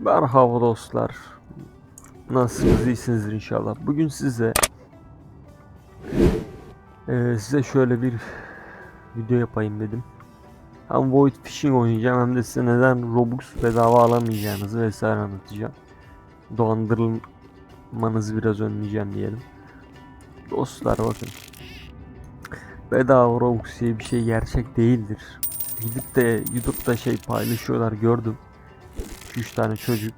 Merhaba dostlar. Nasılsınız? İyisinizdir inşallah. Bugün size eee, size şöyle bir video yapayım dedim. Hem Void Fishing oynayacağım hem de size neden Robux bedava alamayacağınızı vesaire anlatacağım. Dolandırılmanızı biraz önleyeceğim diyelim. Dostlar bakın. Bedava Robux diye bir şey gerçek değildir. Gidip de YouTube'da şey paylaşıyorlar gördüm. 3 tane çocuk.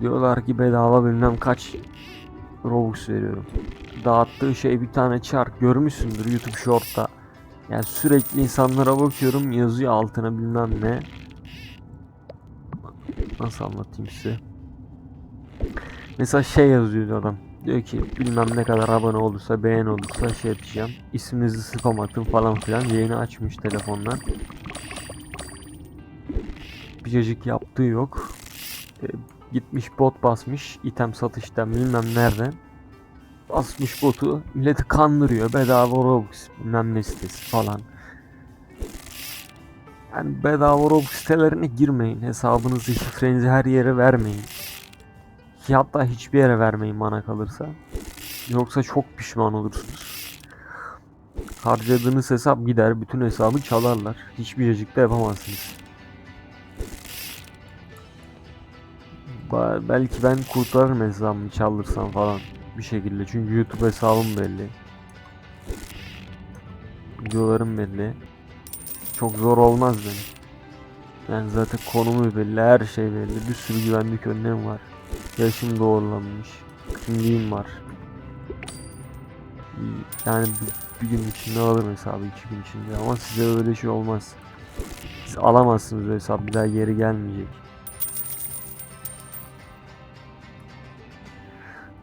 Diyorlar ki bedava bilmem kaç Robux veriyorum. Dağıttığı şey bir tane çark görmüşsündür YouTube Short'ta. Yani sürekli insanlara bakıyorum yazıyor altına bilmem ne. Nasıl anlatayım size? Mesela şey yazıyor adam. Diyor ki bilmem ne kadar abone olursa beğen olursa şey yapacağım. İsminizi spam atın falan filan. Yayını açmış telefondan. Bir cacık yaptığı yok. E, gitmiş bot basmış. item satıştan bilmem nereden. Basmış botu. Milleti kandırıyor. Bedava Robux bilmem ne sitesi falan. Yani bedava Robux sitelerine girmeyin. Hesabınızı, şifrenizi her yere vermeyin. Ki Hatta hiçbir yere vermeyin bana kalırsa. Yoksa çok pişman olursunuz. Harcadığınız hesap gider, bütün hesabı çalarlar. Hiçbir cacık da yapamazsınız. Belki ben kurtarırım hesabımı çaldırsam falan bir şekilde. Çünkü YouTube hesabım belli. Videolarım belli. Çok zor olmaz benim. Yani zaten konumu belli, her şey belli. Bir sürü güvenlik önlemi var. Yaşım doğrulanmış. Kimliğim var. Yani bir, bir gün içinde alırım hesabı, iki gün içinde. Ama size öyle şey olmaz. Siz alamazsınız o hesap, bir daha geri gelmeyecek.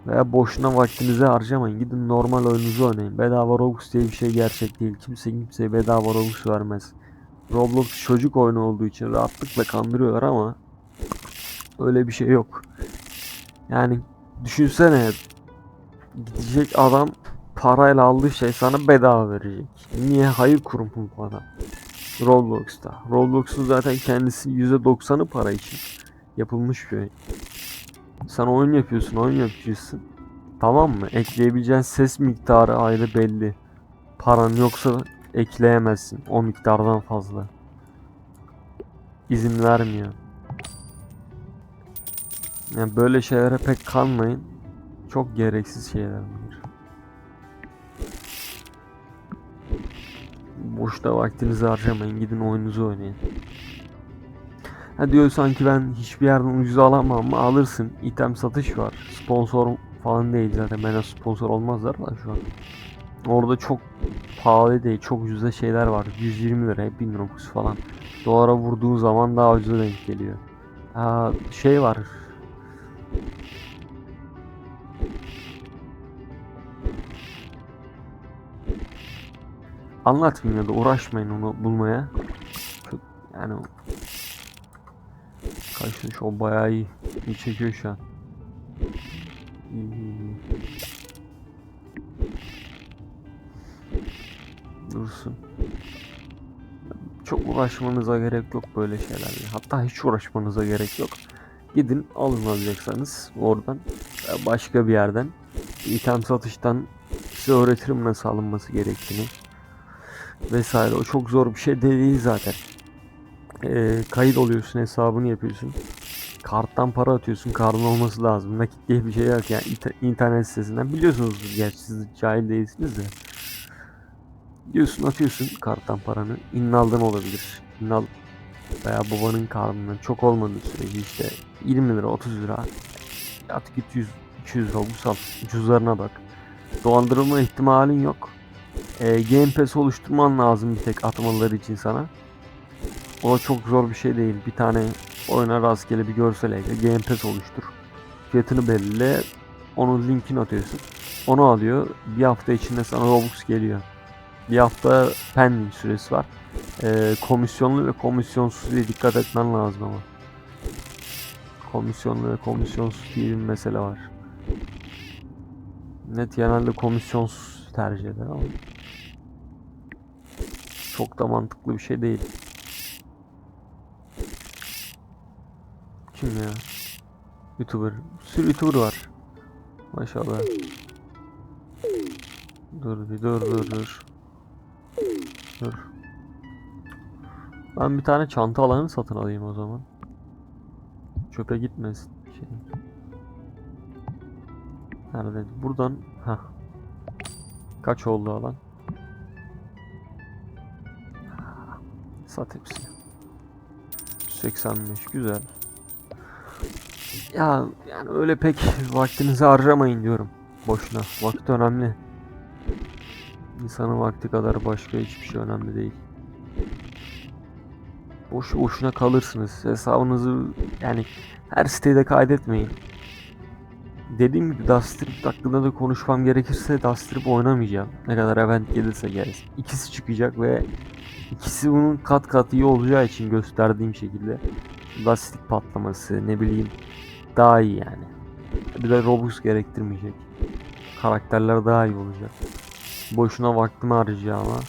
Veya boşuna vaktinizi harcamayın. Gidin normal oyununuzu oynayın. Bedava Robux diye bir şey gerçek değil. Kimse kimseye bedava Robux vermez. Roblox çocuk oyunu olduğu için rahatlıkla kandırıyorlar ama öyle bir şey yok. Yani düşünsene gidecek adam parayla aldığı şey sana bedava verecek. Niye? Hayır kurumu bu adam. Roblox'ta. Roblox'un zaten kendisi %90'ı para için yapılmış bir. Sen oyun yapıyorsun, oyun yapacaksın. Tamam mı? Ekleyebileceğin ses miktarı ayrı belli. Paran yoksa ekleyemezsin o miktardan fazla. İzin vermiyor. Yani böyle şeylere pek kanmayın. Çok gereksiz şeyler bunlar. Boşta vaktinizi harcamayın. Gidin oyununuzu oynayın. Ha diyor sanki ben hiçbir yerden ucuz alamam ama alırsın. İtem satış var. Sponsor falan değil zaten. Bana sponsor olmazlar da şu an. Orada çok pahalı değil. Çok ucuza şeyler var. 120 lira, 1000 Robux falan. Dolara vurduğu zaman daha ucuza denk geliyor. Ha, şey var. Anlatmayayım ya da uğraşmayın onu bulmaya. Çok, yani Kaçmış o bayağı iyi. İyi çekiyor şu an. Dursun. Çok uğraşmanıza gerek yok böyle şeylerle. Hatta hiç uğraşmanıza gerek yok. Gidin alın alacaksanız oradan başka bir yerden item satıştan size öğretirim nasıl alınması gerektiğini vesaire. O çok zor bir şey değil zaten e, kayıt oluyorsun hesabını yapıyorsun. Karttan para atıyorsun. Kartın olması lazım. Nakit diye bir şey yok yani İnter- internet sitesinden biliyorsunuz gerçi siz cahil değilsiniz de. Diyorsun atıyorsun karttan paranı. İnnal'dan olabilir. İnnal veya babanın kartından çok olmadığı sürece işte 20 lira 30 lira artık 200 200 Robux al. Ucuzlarına bak. Dolandırılma ihtimalin yok. E, Game Pass oluşturman lazım bir tek atmaları için sana. O çok zor bir şey değil. Bir tane oyuna rastgele bir görsel ekle. Game Pass oluştur. Fiyatını belirle. Onun linkini atıyorsun. Onu alıyor. Bir hafta içinde sana Robux geliyor. Bir hafta pending süresi var. Ee, komisyonlu ve komisyonsuz diye dikkat etmen lazım ama. Komisyonlu ve komisyonsuz diye bir mesele var. Net genelde komisyonsuz tercih eder ama çok da mantıklı bir şey değil. Kim ya? YouTuber. Sürü YouTuber var. Maşallah. Dur bir dur dur dur. Dur. Ben bir tane çanta alanı satın alayım o zaman. Çöpe gitmesin. Şey. Nerede? Buradan. ha. Kaç oldu alan? Sat hepsini. 85 güzel. Ya yani öyle pek vaktinizi harcamayın diyorum. Boşuna. Vakit önemli. İnsanın vakti kadar başka hiçbir şey önemli değil. Boşu boşuna kalırsınız. Hesabınızı yani her sitede kaydetmeyin. Dediğim gibi Dust Strip hakkında da konuşmam gerekirse Dust Strip oynamayacağım. Ne kadar event gelirse gelsin. İkisi çıkacak ve ikisi bunun kat kat iyi olacağı için gösterdiğim şekilde lastik patlaması ne bileyim daha iyi yani. Bir de Robux gerektirmeyecek. Karakterler daha iyi olacak. Boşuna vaktimi harcayacağım ama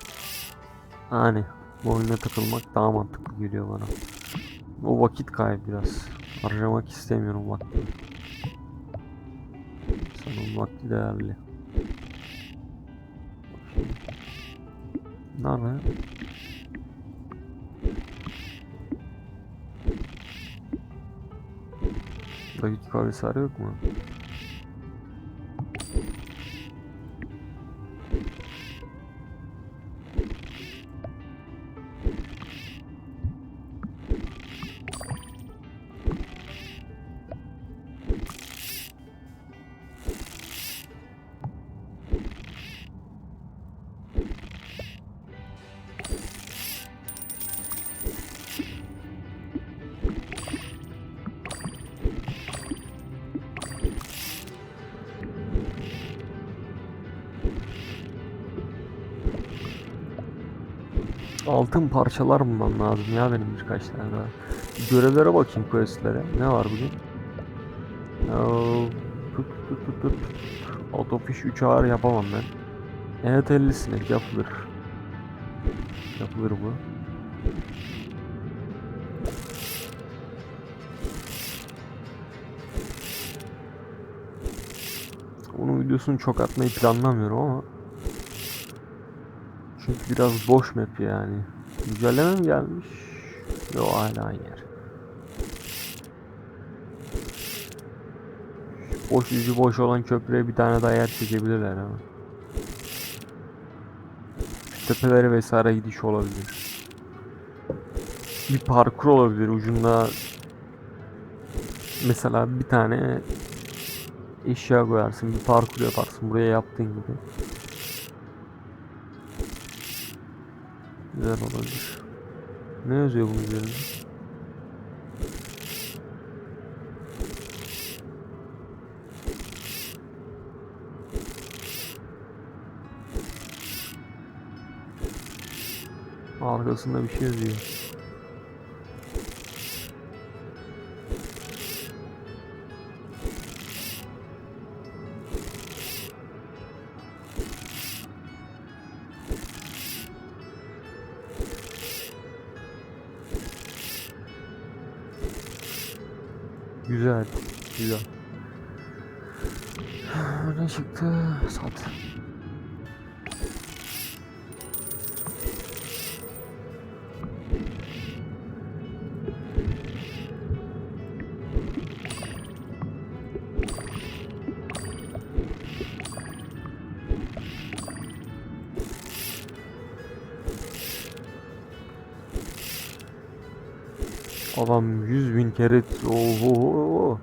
hani bu oyuna takılmak daha mantıklı geliyor bana. O vakit kaybı biraz. Harcamak istemiyorum vaktimi. İnsanın vakti değerli. Nerede? Dakika vesaire yok mu? Altın parçalar bulmam lazım ya benim birkaç tane daha. Görevlere bakayım questlere. Ne var bugün? Tut tut tut tut. Autofish 3 ağır yapamam ben. Evet 50 sinek yapılır. Yapılır bu. Onun videosunu çok atmayı planlamıyorum ama biraz boş map yani. Güncelleme mi gelmiş? Yo hala aynı yer. Boş yüzü boş olan köprüye bir tane daha yer çekebilirler ama. Şu tepelere vesaire gidiş olabilir. Bir parkur olabilir ucunda. Mesela bir tane eşya koyarsın, bir parkur yaparsın buraya yaptığın gibi. Güzel olabilir. Ne yazıyor bunun üzerinde? Arkasında bir şey yazıyor. Adam yüz bin kere oho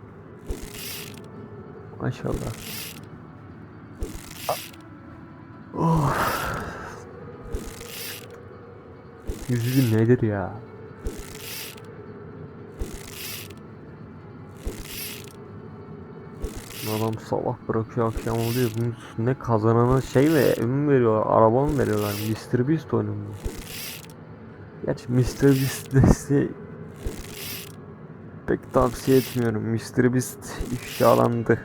maşallah oh. Yüz bin nedir ya Adam sabah bırakıyor akşam oluyor ne kazanana şey ev mi veriyor araba mı veriyorlar Mr. Beast oyunu mu Gerçi Mr. Beast desteği pek tavsiye etmiyorum. Mr. Beast ifşalandı.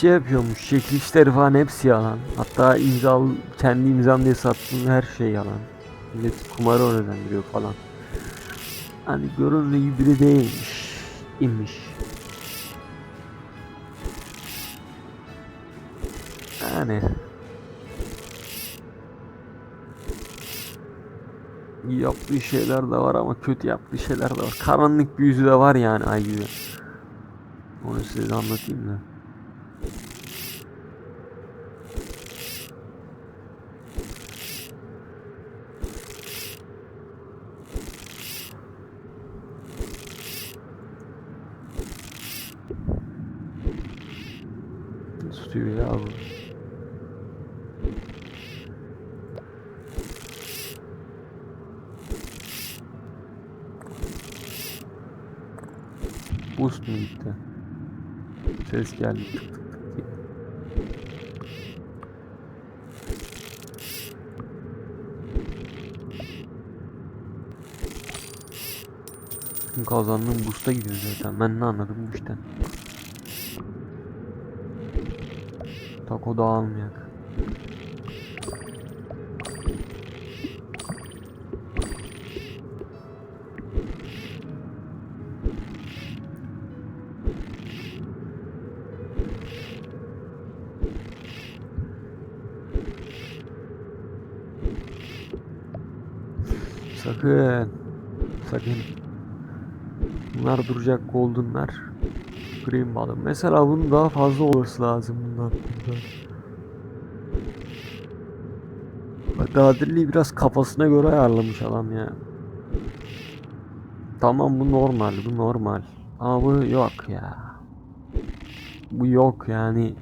Şey yapıyormuş. Çekilişleri falan hepsi yalan. Hatta imza kendi imzam diye sattığım her şey yalan. Millet kumarı öğrendiriyor falan. Hani göründüğü gibi biri değilmiş. İmmiş. Yani iyi yaptığı şeyler de var ama kötü yaptığı şeyler de var. Karanlık bir yüzü de var yani ay gibi. Onu size anlatayım da. Tutuyor ya bu. Boost mu gitti? Ses geldi. Tık tık tık diye. Kazandığım boost'a gidiyor zaten. Ben ne anladım bu işten. Tako dağılmayak. Sakın. Sakın. Bunlar duracak goldenlar. Green balık. Mesela bunun daha fazla olması lazım bundan. Nadirliği biraz kafasına göre ayarlamış adam ya. Tamam bu normal, bu normal. Ama bu yok ya. Bu yok yani.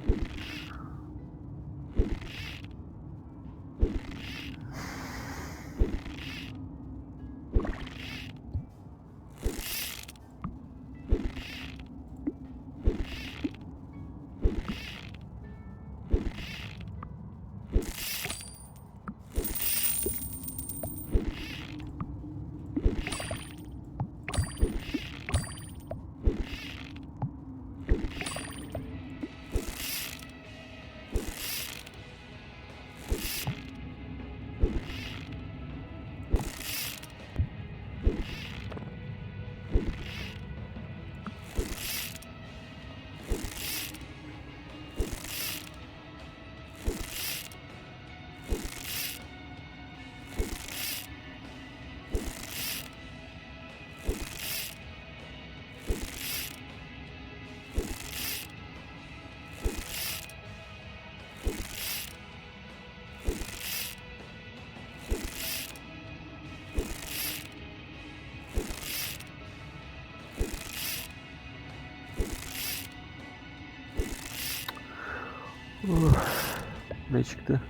Ne çıktı?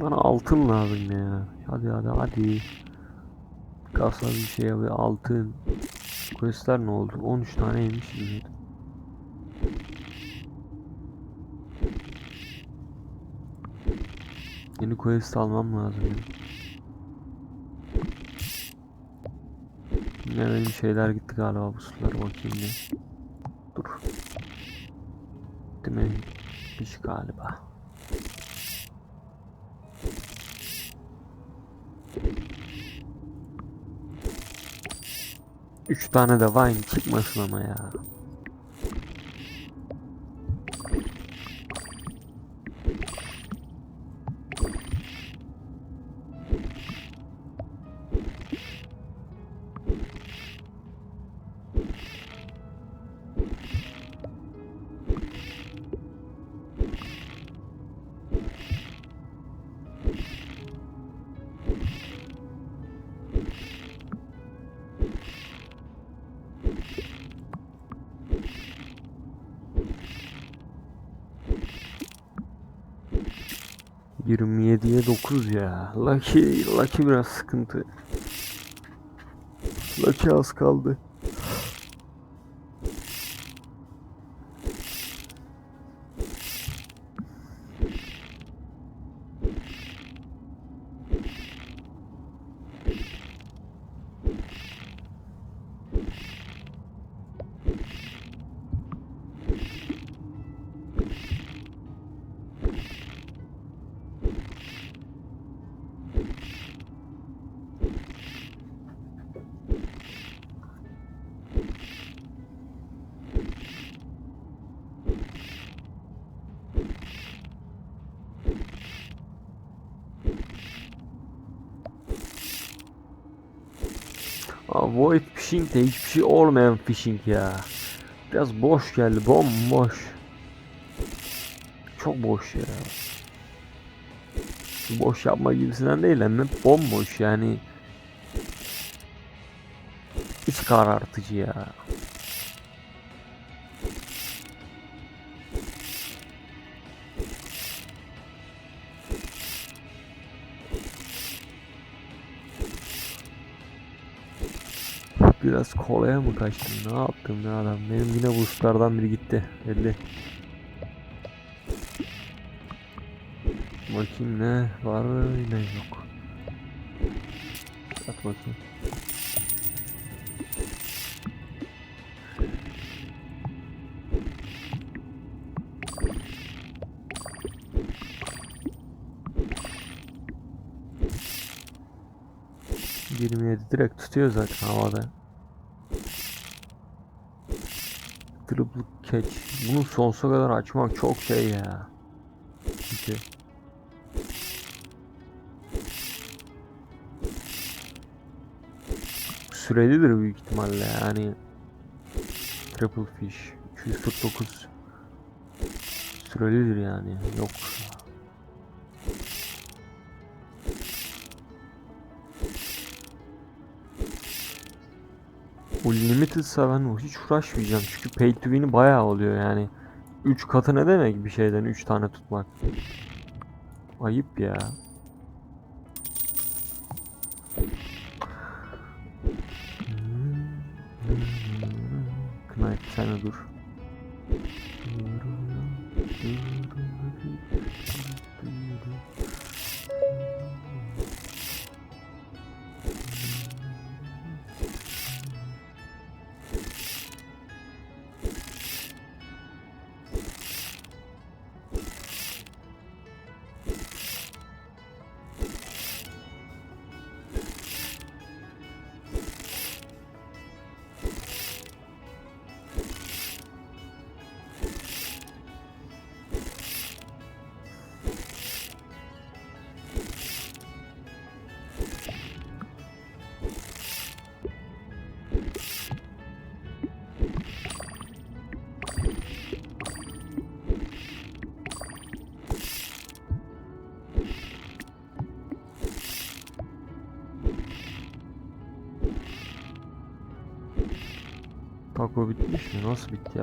Bana altın lazım ya. Hadi hadi hadi. Kasa bir şey yapıyor. Altın. Questler ne oldu? 13 taneymiş şimdi. Yeni quest almam lazım. Ne benim şeyler gitti galiba bu sulara bakayım ne. Dur. Değil? Gitmiş galiba. Üç tane de wine çıkmasın ama ya. ...27'ye 9 ya. Lucky, Lucky biraz sıkıntı. Lucky az kaldı. Void Fishing de hiçbir şey olmayan fishing ya. Biraz boş geldi. Bomboş. Çok boş ya. Boş yapma gibisinden değil hem de bomboş yani. İç karartıcı ya. Biraz kolaya mı kaçtım? Ne yaptım ne adam? Benim yine boostlardan biri gitti. Belli. Bakayım ne var ne yok. At bakayım. Yirmi yedi direkt tutuyor zaten havada. Catch. Bunu sonsuza kadar açmak çok şey ya. Çünkü sürelidir büyük ihtimalle yani. Triple fish 249 sürelidir yani. Yok. Bu limited'sa ben hiç uğraşmayacağım çünkü pay to win'i bayağı oluyor yani. 3 katı ne demek bir şeyden 3 tane tutmak? Ayıp ya. Knight sen dur. Taco bitmiş mi? Nasıl bitti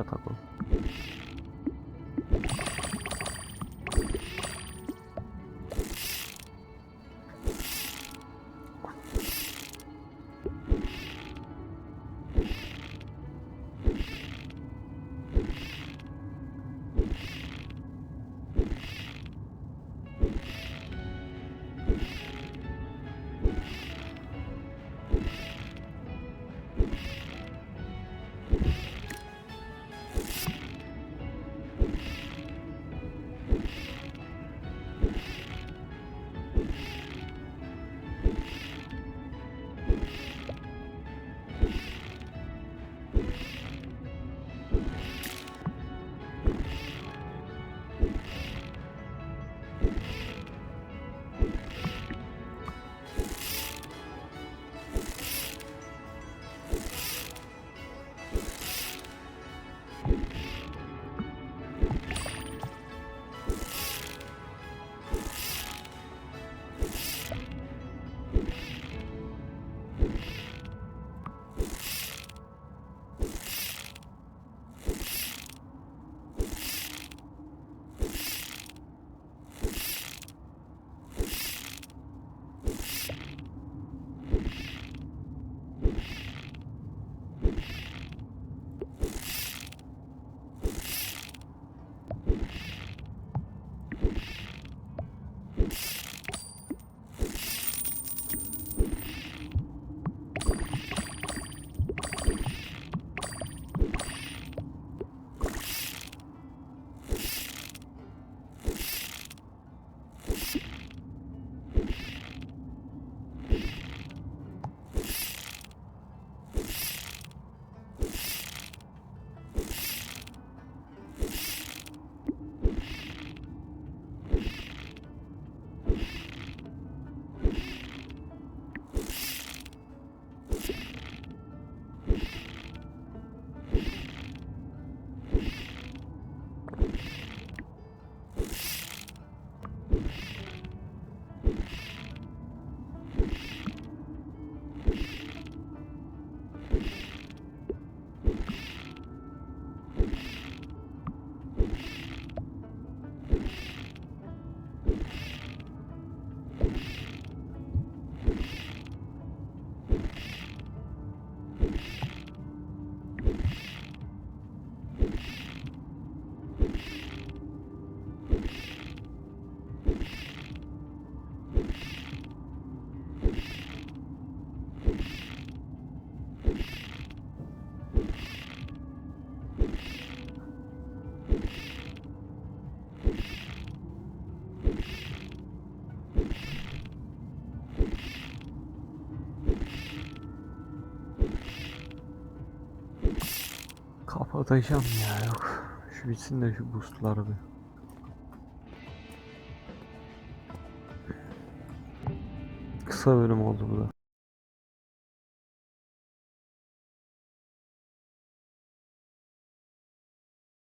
Kapatacağım ya yok. Şu bitsin de şu boostlar bir. Kısa bölüm oldu bu da.